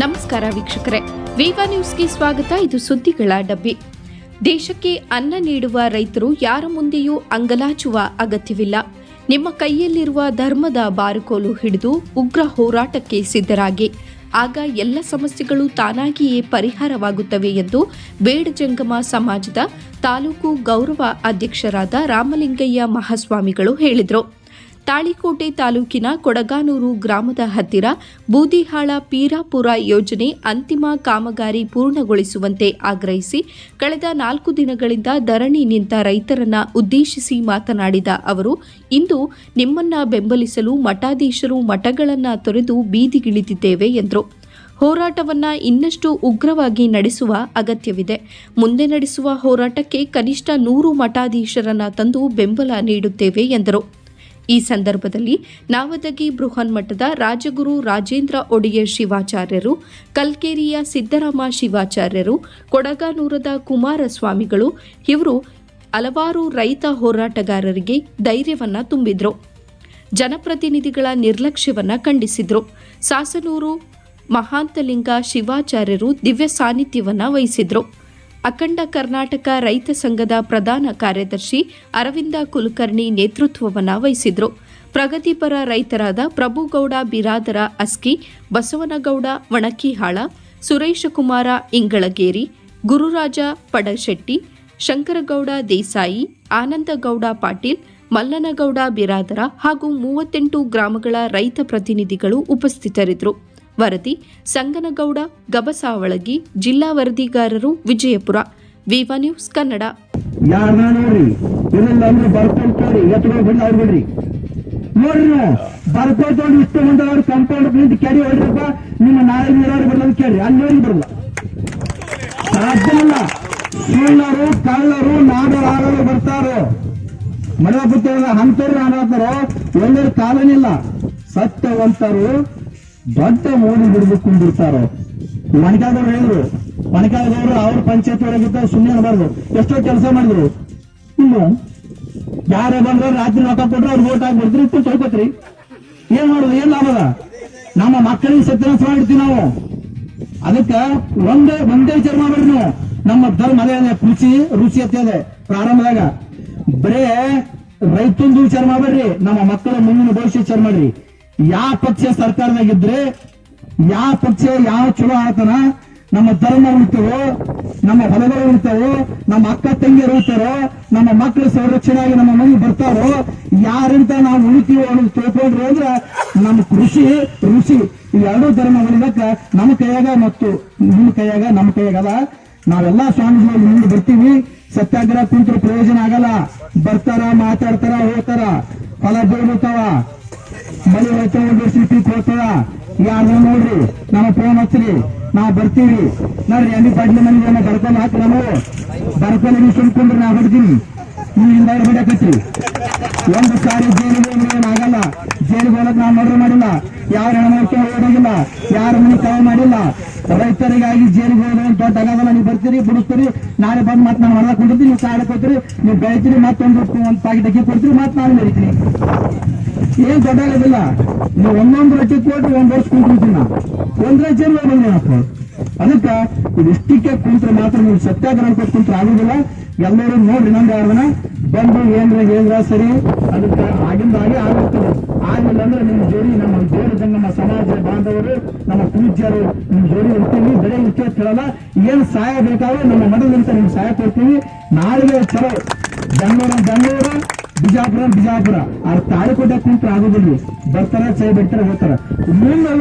ನಮಸ್ಕಾರ ವೀಕ್ಷಕರೇ. ವಿವಾ ನ್ಯೂಸ್ಗೆ ಸ್ವಾಗತ. ಇದು ಸುದ್ದಿಗಳ ಡಬ್ಬಿ. ದೇಶಕ್ಕೆ ಅನ್ನ ನೀಡುವ ರೈತರು ಯಾರ ಮುಂದೆಯೂ ಅಂಗಲಾಚುವ ಅಗತ್ಯವಿಲ್ಲ. ನಿಮ್ಮ ಕೈಯಲ್ಲಿರುವ ಧರ್ಮದ ಬಾರುಕೋಲು ಹಿಡಿದು ಉಗ್ರ ಹೋರಾಟಕ್ಕೆ ಸಿದ್ಧರಾಗಿ. ಆಗ ಎಲ್ಲ ಸಮಸ್ಯೆಗಳು ತಾನಾಗಿಯೇ ಪರಿಹಾರವಾಗುತ್ತವೆ ಎಂದು ಬೇಡ ಜಂಗಮ ಸಮಾಜದ ತಾಲೂಕು ಗೌರವ ಅಧ್ಯಕ್ಷರಾದ ರಾಮಲಿಂಗಯ್ಯ ಮಹಾಸ್ವಾಮಿಗಳು ಹೇಳಿದರು. ತಾಳಿಕೋಟೆ ತಾಲೂಕಿನ ಕೊಡಗಾನೂರು ಗ್ರಾಮದ ಹತ್ತಿರ ಬೂದಿಹಾಳ ಪೀರಾಪುರ ಯೋಜನೆ ಅಂತಿಮ ಕಾಮಗಾರಿ ಪೂರ್ಣಗೊಳಿಸುವಂತೆ ಆಗ್ರಹಿಸಿ ಕಳೆದ ನಾಲ್ಕು ದಿನಗಳಿಂದ ಧರಣಿ ನಿಂತ ರೈತರನ್ನ ಉದ್ದೇಶಿಸಿ ಮಾತನಾಡಿದ ಅವರು, ಇಂದು ನಿಮ್ಮನ್ನ ಬೆಂಬಲಿಸಲು ಮಠಾಧೀಶರು ಮಠಗಳನ್ನ ತೊರೆದು ಬೀದಿಗಿಳಿದಿದ್ದೇವೆ ಎಂದರು. ಹೋರಾಟವನ್ನ ಇನ್ನಷ್ಟು ಉಗ್ರವಾಗಿ ನಡೆಸುವ ಅಗತ್ಯವಿದೆ. ಮುಂದೆ ನಡೆಸುವ ಹೋರಾಟಕ್ಕೆ ಕನಿಷ್ಠ ನೂರು ಮಠಾಧೀಶರನ್ನ ತಂದು ಬೆಂಬಲ ನೀಡುತ್ತೇವೆ ಎಂದರು. ಈ ಸಂದರ್ಭದಲ್ಲಿ ನಾವದಗಿ ಬೃಹನ್ಮಠದ ರಾಜಗುರು ರಾಜೇಂದ್ರ ಒಡೆಯರ್ ಶಿವಾಚಾರ್ಯರು, ಕಲ್ಕೇರಿಯ ಸಿದ್ದರಾಮ ಶಿವಾಚಾರ್ಯರು, ಕೊಡಗಾನೂರದ ಕುಮಾರಸ್ವಾಮಿಗಳು, ಇವರು ಹಲವಾರು ರೈತ ಹೋರಾಟಗಾರರಿಗೆ ಧೈರ್ಯವನ್ನ ತುಂಬಿದ್ರು. ಜನಪ್ರತಿನಿಧಿಗಳ ನಿರ್ಲಕ್ಷ್ಯವನ್ನ ಖಂಡಿಸಿದ್ರು. ಸಾಸನೂರು ಮಹಾಂತಲಿಂಗ ಶಿವಾಚಾರ್ಯರು ದಿವ್ಯ ಸಾನ್ನಿಧ್ಯವನ್ನ ವಹಿಸಿದ್ರು. ಅಖಂಡ ಕರ್ನಾಟಕ ರೈತ ಸಂಘದ ಪ್ರಧಾನ ಕಾರ್ಯದರ್ಶಿ ಅರವಿಂದ ಕುಲಕರ್ಣಿ ನೇತೃತ್ವವನ್ನು ವಹಿಸಿದ್ರು. ಪ್ರಗತಿಪರ ರೈತರಾದ ಪ್ರಭುಗೌಡ ಬಿರಾದರ ಅಸ್ಕಿ, ಬಸವನಗೌಡ ವಣಕಿಹಾಳ ಸುರೇಶಕುಮಾರ ಇಂಗಳಗೇರಿ, ಗುರುರಾಜ ಪಡಶೆಟ್ಟಿ, ಶಂಕರಗೌಡ ದೇಸಾಯಿ, ಆನಂದಗೌಡ ಪಾಟೀಲ್, ಮಲ್ಲನಗೌಡ ಬಿರಾದರ ಹಾಗೂ ಮೂವತ್ತೆಂಟು ಗ್ರಾಮಗಳ ರೈತ ಪ್ರತಿನಿಧಿಗಳು ಉಪಸ್ಥಿತರಿದ್ದರು ವರದಿ, ಸಂಗನಗೌಡ, ಗಬಸಾವಳಗಿ, ಜಿಲ್ಲಾ ವರದಿಗಾರರು ವಿಜಯಪುರ. ವಿವ ನ್ಯೂಸ್ ಕನ್ನಡ. ನೋಡ್ರಿ ನಿಮ್ಮ ನಾಳೆ ಬರಲ್ಲ ಕಳ್ಳರು ಬರ್ತಾರೋ? ಮಳೆ ಪುತ್ತದ ಹಂತರು ಆಡತ್ತಾರೋ ಒಂದರ ಕಾಲನಿಲ್ಲ ಸತ್ಯವಂತರು ದೊಡ್ಡ ಮೋದಿ ಹಿಡಿದು ಕುಂದಿರ್ತಾರೋ? ಮಣಿಕಾದವ್ರು ಹೇಳಿದ್ರು ಮಣಿಕಾಲ್ದವ್ರು ಅವ್ರ ಪಂಚಾಯತ್ ಒಳಗಿದ್ದ ಸುಮ್ಮನೆ ಅನ್ಬಾರ್ದು ಎಷ್ಟೋ ಕೆಲಸ ಮಾಡಿದ್ರು. ಇಲ್ಲ. ಯಾರೇ ಬಂದ್ರೆ ರಾತ್ರಿ ರೊಕ್ಕ ಕೊಟ್ರೆ ಅವ್ರು ಓಟ್ ಹಾಕ್ಬಿಡ್ತೀರಿ, ಇಟ್ಟು ತೊಳ್ಕೊತ್ರಿ ಏನ್ ಮಾಡುದು, ಏನ್ ಲಾಭದ? ನಮ್ಮ ಮಕ್ಕಳಿಗೆ ಸತ್ಯನಾಶ ಮಾಡಿರ್ತೀವಿ ನಾವು. ಅದಕ್ಕ ಒಂದೇ ಒಂದೇ ವಿಚಾರ ಮಾಡ್ಬೇಡ್ರಿ ನೀವು. ನಮ್ಮ ಧರ್ಮ ಅದೇ ರುಚಿ ರುಚಿ ಅತ್ತೆ ಪ್ರಾರಂಭದಾಗ. ಬರೇ ರೈತಂದು ವಿಚಾರ ಮಾಡ್ಬೇಡ್ರಿ, ನಮ್ಮ ಮಕ್ಕಳ ಮುಂದಿನ ಭವಿಷ್ಯ ವಿಚಾರ ಮಾಡ್ರಿ. ಯಾವ ಪಕ್ಷ ಸರ್ಕಾರದಾಗಿದ್ರೆ, ಯಾವ ಪಕ್ಷ ಯಾವ ಚಲೋ ಆತನ ನಮ್ಮ ಧರ್ಮ ಉಳಿತಾವೋ ನಮ್ಮ ಹೊಲಗಳು ಉಳಿತಾವೋ ನಮ್ಮ ಅಕ್ಕ ತಂಗಿಯರು ಉಳಿತಾರೋ ನಮ್ಮ ಮಕ್ಕಳು ಸಂರಕ್ಷಣೆಯಾಗಿ ನಮ್ಮ ಮನೆಗೆ ಬರ್ತಾರೋ, ಯಾರಿಂದ ನಾವು ಉಳಿತೀವೋ ಅನ್ನೋದು ತಿಳ್ಕೊಂಡ್ರು ಅಂದ್ರೆ ನಮ್ಮ ಕೃಷಿ, ಋಷಿ ಇವೆರಡೂ ಧರ್ಮ ಉಳಿದಕ್ಕ ನಮ್ಮ ಕೈಯಾಗ ಮತ್ತು ನಿಮ್ಮ ಕೈಯಾಗ ನಮ್ಮ ಕೈಯಾಗಲ್ಲ ನಾವೆಲ್ಲಾ ಸ್ವಾಮೀಜಿಗಳು ಮುಂದೆ ಬರ್ತೀವಿ. ಸತ್ಯಾಗ್ರಹ ಕುಂತರು ಪ್ರಯೋಜನ ಆಗಲ್ಲ. ಬರ್ತಾರ, ಮಾತಾಡ್ತಾರ, ಹೋಗ್ತಾರ. ಫಲ ಬೀಳ್ತಾವ ಮಳೆ ಹೋಗ್ತಾವ ಸಿಟಿ ಹೋಗ್ತಾವ ಯಾರು ನೋಡ್ರಿ? ನಮ್ಮ ಫೋನ್ ಹಚ್ಚ್ರಿ. ನಾವು ಬರ್ತೀವಿ. ನೋಡ್ರಿ ಎಣ್ಣೆ ಪಡ್ಲಿ ಮನೆಗೆ ಬರ್ಕೊಂಡು ಹಾಕಿ ನಾವು ಬರ್ಕೊಂಡು ನೀವು ಸುಮ್ಕೊಂಡ್ರೆ ನಾವು ಹೊಡ್ತೀವಿ ನೀವು ಹಿಂದ ಹೊಡಕತ್ರಿ ಒಂದು ಸಾರಿ ಜೈಲಿಗೆ ಏನ್ ಆಗಲ್ಲ ಜೈಲಿಗೆ ಹೋಗಕ್ ನಾವು ಮರ್ಡರ್ ಮಾಡಿಲ್ಲ. ಯಾರು ಹಣ ಓಡೋಗಿಲ್ಲ, ಯಾರ ಮನೆ ಕಾವು ಮಾಡಿಲ್ಲ. ರೈತರಿಗಾಗಿ ಜೇಲಿಗೆ ಹೋಗುವಂತ ದೊಡ್ಡ ನೀವು ಬರ್ತೀರಿ ಬಿಡಿಸ್ತೀರಿ ನಾಳೆ ಬಂದು ಮತ್ತೆ ನಾನು ಹೊರಗೆ ಕೊಡ್ತೀನಿ ನೀವು ಸಾಲ ಕೊಡ್ತೀರಿ ನೀವು ಬೆಳಿತೀರಿ ಮತ್ತೊಂದು ಒಂದು ಪಾಕೆಟ್ ಅಕ್ಕಿ ಕೊಡ್ತೀರಿ ಮತ್ತೆ ನಾನು ಬೆಳಿತೀನಿ. ಏನ್ ದೊಡ್ಡಾಗೋದಿಲ್ಲ ನೀವು ಒಂದೊಂದು ರೊಟ್ಟಿ ಕೊಟ್ಟು ಒಂದ್ ವರ್ಷ ಕುಂತಿರ್ತೀನಿ ನಾ ಜೈಲ್ ಬಂದೇನಪ್ಪ ಅದಕ್ಕ ಇದಿಷ್ಟಕ್ಕೆ ಕುಂತ್ರೆ ಮಾತ್ರ ನೀವು ಸತ್ಯಾಗ್ರಹ ಕುಂತ್ರೆ ಆಗುದಿಲ್ಲ. ಎಲ್ಲರೂ ನೋಡ್ರಿ ನಂದು ಯಾರನ್ನ ಬಂದು ಏನ್ರ ಹೇಳಿದ್ರ ಸರಿ, ಅದಕ್ಕೆ ಆಗಿಂದಾಗಿ ಆಗುತ್ತದೆ ಆಗಿಲ್ಲ ಅಂದ್ರೆ ನಿಮ್ಮ ಜೋಡಿ ನಮ್ಮ ದೇವರ ನಮ್ಮ ಸಮಾಜ ಬಾಂಧವರು, ನಮ್ಮ ಪೂಜ್ಯರು ನಿಮ್ಮ ಜೋಡಿ ಇರ್ತೀವಿ, ಬೆಳೆ ಇಷ್ಟೇ ಕೇಳಲ್ಲ ಏನ್ ಸಹಾಯ ಬೇಕಾದ್ರೆ ನಮ್ಮ ಮನೆಯಿಂದ ನಿಮ್ಗೆ ಸಹಾಯ ಕೊಡ್ತೀವಿ. ನಾಳೆ ಚಲೋ. ಬೆಂಗಳೂರು ಬೆಂಗಳೂರು, ಬಿಜಾಪುರ ಬಿಜಾಪುರ. ಆ ತಾಳಿಕೋಟೆ ಕುಂತ್ರ ಆಗೋದಿಲ್ಲ. ಬರ್ತಾರ ಚೈ ಬಿಟ್ಟರೆ ಹೋಗ್ತಾರ. ಮುಂದೆ